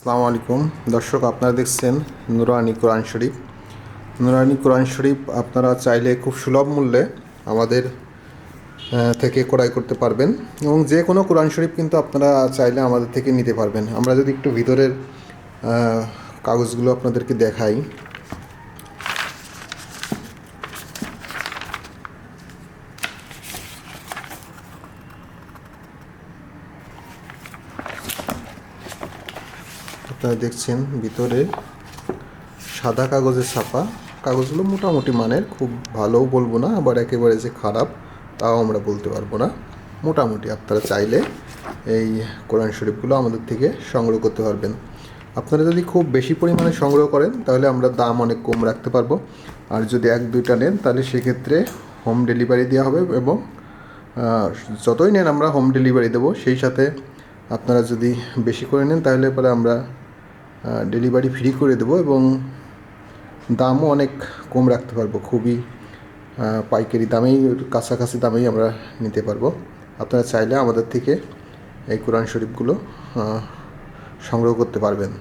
আসসালামু আলাইকুম। দর্শক, আপনারা দেখছেন নুরানি কোরআন শরীফ। নুরানি কোরআন শরীফ আপনারা চাইলে খুব সুলভ মূল্যে আমাদের থেকে ক্রয় করতে পারবেন এবং যে কোনো কোরআন শরীফ কিন্তু আপনারা চাইলে আমাদের থেকে নিতে পারবেন। আমরা যদি একটু ভিতরের কাগজগুলো আপনাদেরকে দেখাই। আপনারা দেখছেন ভিতরে সাদা কাগজের ছাপা। কাগজগুলো মোটামুটি মানের, খুব ভালোও বলব না, আবার একেবারে যে খারাপ, তাও আমরা বলতে পারব না। মোটামুটি আপনারা চাইলে এই কোরআন শরীফগুলো আমাদের থেকে সংগ্রহ করতে পারবেন। আপনারা যদি খুব বেশি পরিমাণে সংগ্রহ করেন, তাহলে আমরা দাম অনেক কম রাখতে পারব। আর যদি এক দুইটা নেন, তাহলে সেক্ষেত্রে হোম ডেলিভারি দেওয়া হবে এবং যতই নেন আমরা হোম ডেলিভারি দেবো, সেই সাথে আপনারা যদি বেশি করে নেন, তাহলে পরে আমরা ডেলিভারি ফ্রি করে দেবো এবং দামও অনেক কম রাখতে পারব। খুবই পাইকারি দামেই, কাছাকাছি দামেই আমরা নিতে পারব। আপনারা চাইলে আমাদের থেকে এই কোরআন শরীফগুলো সংগ্রহ করতে পারবেন।